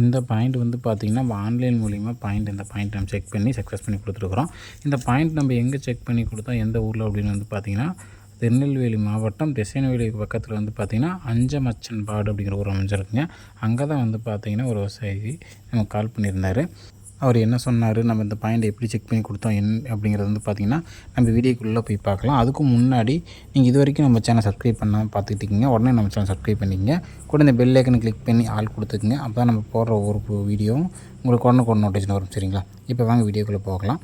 இந்த பாயிண்ட் வந்து பார்த்திங்கன்னா நம்ம ஆன்லைன் மூலிமா பாயிண்ட் இந்த பாயிண்ட் நம்ம செக் பண்ணி சக்ஸஸ் பண்ணி கொடுத்துருக்குறோம். இந்த பாயிண்ட் நம்ம எங்கே செக் பண்ணி கொடுத்தோம் எந்த ஊரில் அப்படின்னு வந்து பார்த்திங்கன்னா திருநெல்வேலி மாவட்டம் திசைநெல்வேலி பக்கத்தில் வந்து பார்த்திங்கன்னா அஞ்சமச்சன் பாடு அப்படிங்கிற ஒரு அமைஞ்சிருக்குங்க. அங்கே தான் வந்து பார்த்திங்கன்னா ஒரு விவசாயி நமக்கு கால் பண்ணியிருந்தார். அவர் என்ன சொன்னார்? நம்ம இந்த பாயிண்ட் எப்படி செக் பண்ணி கொடுத்தோம்? என் அப்படிங்கிறது வந்து பார்த்திங்கன்னா நம்ம வீடியோக்குள்ளே போய் பார்க்கலாம் அதுக்கு முன்னாடி நீங்கள் இது வரைக்கும் நம்ம சேனல் சப்ஸ்கிரைப் பண்ணால் பார்த்துட்டு இருக்கீங்க. உடனே நம்ம சேனல் சப்ஸ்கிரைப் பண்ணிக்கங்க. கூட இந்த பெல் ஐக்கனை கிளிக் பண்ணி ஆள் கொடுத்துக்குங்க. அப்போ தான் நம்ம போடுற ஒவ்வொரு வீடியோவும் உங்களுக்கு உடனே கொண்டு நோட்டிஃபிகேஷன் வரும். சரிங்களா? இப்போ வாங்க வீடியோக்குள்ளே போகலாம்.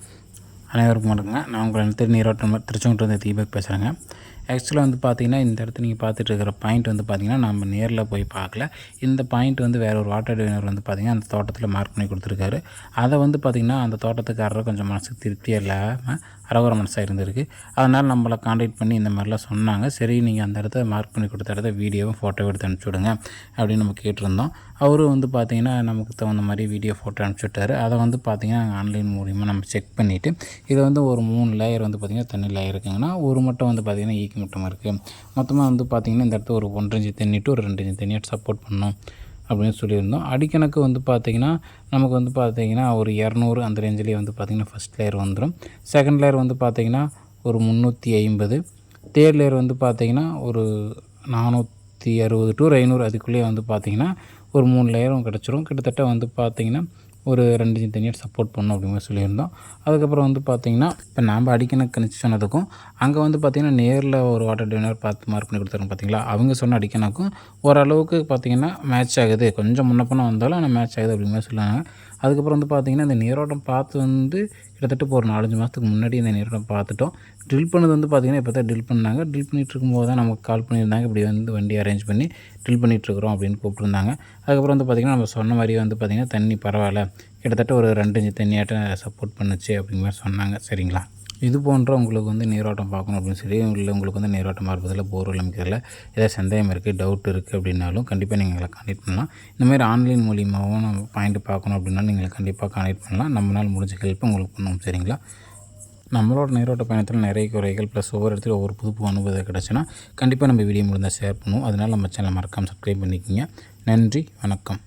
அனைவருக்கும் வணக்கங்க. நான் உங்களை திரு நீரோட்டம் திருச்செங்கோட்டு தீபக் பேசுகிறேங்க ஆக்சுவலாக வந்து பார்த்தீங்கன்னா இந்த இடத்துல நீங்கள் பார்த்துட்டு இருக்கிற பாயிண்ட் வந்து பார்த்தீங்கன்னா நம்ம நேரில் போய் பார்க்கல இந்த பாயிண்ட் வந்து வேறு ஒரு வாட்டர் டிவைனர் வந்து பார்த்திங்கன்னா அந்த தோட்டத்தில் மார்க் பண்ணி கொடுத்துருக்காரு. அதை வந்து பார்த்திங்கன்னா அந்த தோட்டத்துக்காரர் கொஞ்சம் மனசுக்கு திருப்தியாக இல்லாமல் அரவர மனசாக இருந்திருக்கு. அதனால் நம்மளை காண்டாக்ட் பண்ணி இந்த மாதிரிலாம் சொன்னாங்க. சரி நீங்கள் அந்த இடத்த மார்க் பண்ணி கொடுத்த இடத்த வீடியோவும் ஃபோட்டோ எடுத்து அனுப்பிச்சி விடுங்க அப்படின்னு நம்ம கேட்டிருந்தோம். அவரும் வந்து பார்த்திங்கன்னா நமக்கு தகுந்த மாதிரி வீடியோ ஃபோட்டோ அனுப்பிச்சி விட்டாரு அதை வந்து பார்த்திங்கன்னா ஆன்லைன் மூலிமா நம்ம செக் பண்ணிவிட்டு இதை வந்து ஒரு மூணு லேயர் வந்து பார்த்திங்கன்னா தண்ணி லேயர் இருக்குங்கன்னா ஒரு மட்டும் வந்து பார்த்திங்கன்னா ஈக்கு மட்டும் இருக்குது மொத்தமாக வந்து பார்த்திங்கன்னா இந்த இடத்துல ஒரு ஒன்றரை தண்ணி டு ஒரு ரெண்டு இஞ்சி தண்ணியாட்டு சப்போர்ட் பண்ணோம் அப்படின்னு சொல்லியிருந்தோம். அடிக்கணக்கு வந்து பார்த்திங்கன்னா நமக்கு வந்து பார்த்திங்கன்னா ஒரு இரநூறு அந்த ரேஞ்சிலே வந்து பார்த்திங்கன்னா ஃபஸ்ட் லேயர் வந்துடும் செகண்ட் லேயர் வந்து பார்த்திங்கன்னா ஒரு முந்நூற்றி ஐம்பது. தேர்ட் லேயர் வந்து பார்த்திங்கன்னா ஒரு நானூற்றி அறுபது டு ஐநூறு. அதுக்குள்ளேயே வந்து பார்த்திங்கன்னா ஒரு மூணு லேயரும் கிடச்சிரும். கிட்டத்தட்ட வந்து பார்த்திங்கன்னா ஒரு ரெண்டு தனியாக சப்போர்ட் பண்ணும் அப்படிங்கிற சொல்லியிருந்தோம். அதுக்கப்புறம் வந்து பார்த்திங்கன்னா இப்போ நாம் அடிக்கணும் கணிச்சு சொன்னதுக்கும் அங்கே வந்து பார்த்திங்கன்னா நேரில் ஒரு வாட்டர் டினர் பார்த்து மார்க் பண்ணி கொடுத்தாங்க பார்த்தீங்களா அவங்க சொன்ன அடிக்கணக்கும் ஓரளவுக்கு பார்த்திங்கன்னா மேட்ச் ஆகுது. கொஞ்சம் முன்ன பண்ண வந்தாலும் ஆனால் மேட்ச் ஆகுது அப்படிங்கிற சொல்லுவாங்க அதுக்கப்புறம் வந்து பார்த்திங்கன்னா இந்த நீரோட்டம் பார்த்து வந்து கிட்டத்தட்ட இப்போ ஒரு நாலஞ்சு மாதத்துக்கு முன்னாடி இந்த நீரோட்டம் பார்த்துட்டோம். ட்ரில் பண்ணது வந்து பார்த்திங்கன்னா இப்போ தான் ட்ரில் பண்ணாங்க. ட்ரில் பண்ணிகிட்டு இருக்கும்போது தான் நமக்கு கால் பண்ணியிருந்தாங்க. இப்படி வந்து வண்டி அரேஞ்ச் பண்ணி ட்ரில் பண்ணிகிட்ருக்குறோம் அப்படின்னு கூப்பிட்டுருந்தாங்க. அதுக்கப்புறம் வந்து பார்த்திங்கன்னா நம்ம சொன்ன மாதிரியே வந்து பார்த்திங்கன்னா தண்ணி பரவாயில்ல. கிட்டத்தட்ட ஒரு ரெண்டு இன்ச்சு தண்ணியாட்டம் சப்போர்ட் பண்ணுச்சு அப்படிங்கிற மாதிரி சொன்னாங்க. சரிங்களா? இது போன்ற உங்களுக்கு வந்து நீரோட்டம் பார்க்கணும் அப்படின்னு சொல்லி இல்லை உங்களுக்கு வந்து நீரோட்டம் இருப்பதில் போர் அமைக்கிறதுல ஏதாவது சந்தேகம் இருக்குது டவுட் இருக்குது அப்படின்னாலும் கண்டிப்பாக நீங்கள் எங்களை கான்டெக்ட் பண்ணலாம். இந்தமாதிரி ஆன்லைன் மூலியமாகவும் நம்ம பாயிண்ட் பார்க்கணும் அப்படின்னாலும் நீங்கள் கண்டிப்பாக கான்டெக்ட் பண்ணலாம். நம்மளால் முடிஞ்ச ஹெல்ப் உங்களுக்கு பண்ணுவோம் சரிங்களா? நம்மளோட நீரோட்ட பயணத்தில் நிறைய குறைகள் ப்ளஸ் ஒவ்வொரு இடத்துல ஒவ்வொரு புதுப்பு அனுபவம் கிடச்சுன்னா கண்டிப்பாக நம்ம வீடியோ முடிந்தால் ஷேர் பண்ணுவோம். அதனால் நம்ம சேனல் மறக்காமல் சப்ஸ்கிரைப் பண்ணிக்கோங்க. நன்றி வணக்கம்.